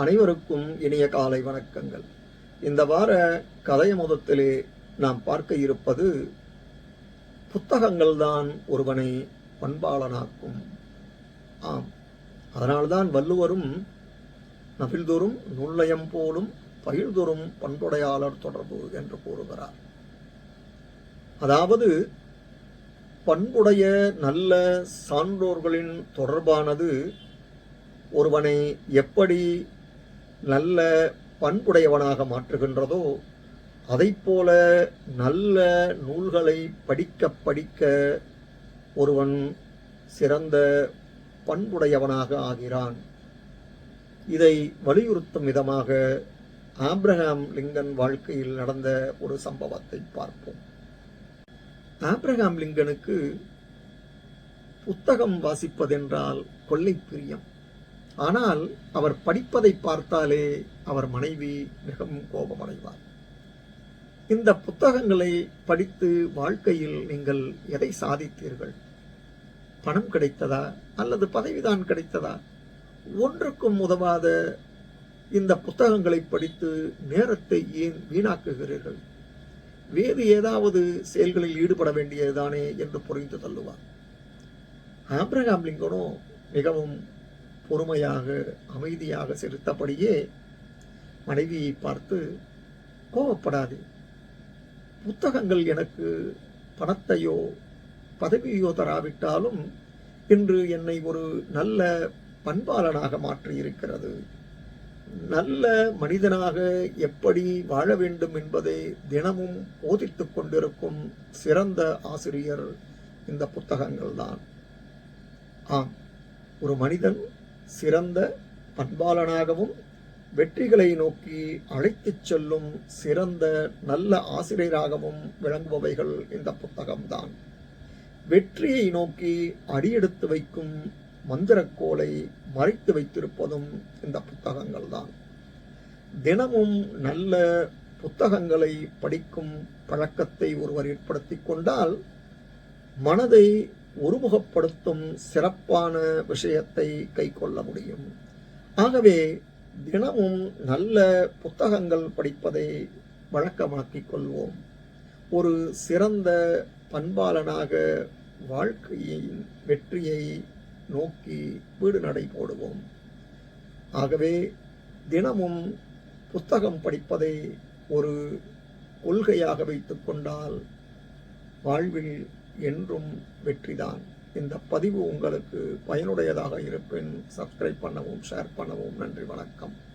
அனைவருக்கும் இனிய காலை வணக்கங்கள். இந்த வார கதையமுதத்திலே நாம் பார்க்க இருப்பது புத்தகங்கள்தான் ஒருவனை பண்பாளனாக்கும். ஆம் அதனால்தான் வள்ளுவரும் நபில்தோறும் நுள்ளயம் போலும் பயில்தோறும் பண்புடையாளர் தொடர்பு என்று கூறுகிறார். அதாவது பண்புடைய நல்ல சான்றோர்களின் தொடர்பானது ஒருவனை எப்படி நல்ல பண்புடையவனாக மாற்றுகின்றதோ அதைப்போல நல்ல நூல்களை படிக்க படிக்க ஒருவன் சிறந்த பண்புடையவனாக ஆகிறான். இதை வலியுறுத்தும் விதமாக ஆப்ரஹாம் லிங்கன் வாழ்க்கையில் நடந்த ஒரு சம்பவத்தை பார்ப்போம். ஆப்ரஹாம் லிங்கனுக்கு புத்தகம் வாசிப்பதென்றால் கொள்ளை பிரியம். ஆனால் அவர் படிப்பதை பார்த்தாலே அவர் மனைவி மிகவும் கோபமடைவார். இந்த புத்தகங்களை படித்து வாழ்க்கையில் நீங்கள் எதை சாதித்தீர்கள்? பணம் கிடைத்ததா அல்லது பதவிதான் கிடைத்ததா? ஒன்றுக்கும் உதவாத இந்த புத்தகங்களை படித்து நேரத்தை ஏன் வீணாக்குகிறீர்கள்? வேறு ஏதாவது செயல்களில் ஈடுபட வேண்டியதுதானே என்று புரிந்து தள்ளுவார். ஆப்ரஹாம் லிங்கனோ மிகவும் பொறுமையாக அமைதியாக சிரித்தபடியே மனைவியை பார்த்து கோபப்படாதே. புத்தகங்கள் எனக்கு பணத்தையோ பதவியோ தராவிட்டாலும் இன்று என்னை ஒரு நல்ல பண்பாளனாக மாற்றியிருக்கிறது. நல்ல மனிதனாக எப்படி வாழ வேண்டும் என்பதை தினமும் போதித்துக் கொண்டிருக்கும் சிறந்த ஆசிரியர் இந்த புத்தகங்கள் தான் ஆம் ஒரு மனிதன் சிறந்த பண்பாளனாகவும் வெற்றிகளை நோக்கி அழைத்துச் செல்லும் சிறந்த நல்ல ஆசிரியராகவும் விளங்குபவைகள் இந்த புத்தகம்தான். வெற்றியை நோக்கி அடியெடுத்து வைக்கும் மந்திரக்கோலை மறைத்து வைத்திருப்பதும் இந்த புத்தகங்கள் தான் தினமும் நல்ல புத்தகங்களை படிக்கும் பழக்கத்தை ஒருவர் ஏற்படுத்தி கொண்டால் மனதை ஒருமுகப்படுத்தும் சிறப்பான விஷயத்தை கைக்கொள்ள முடியும். ஆகவே தினமும் நல்ல புத்தகங்கள் படிப்பதை வழக்கமாக்கிக் கொள்வோம். ஒரு சிறந்த பண்பாளனாக வாழ்க்கையின் வெற்றியை நோக்கி வீடு நடை போடுவோம். ஆகவே தினமும் புத்தகம் படிப்பதை ஒரு கொள்கையாக வைத்துக்கொண்டால் வாழ்வில் என்றும் வெற்றிதான். இந்த பதிவு உங்களுக்கு பயனுடையதாக இருப்பின் சப்ஸ்கிரைப் பண்ணவும் ஷேர் பண்ணவும் நன்றி வணக்கம்.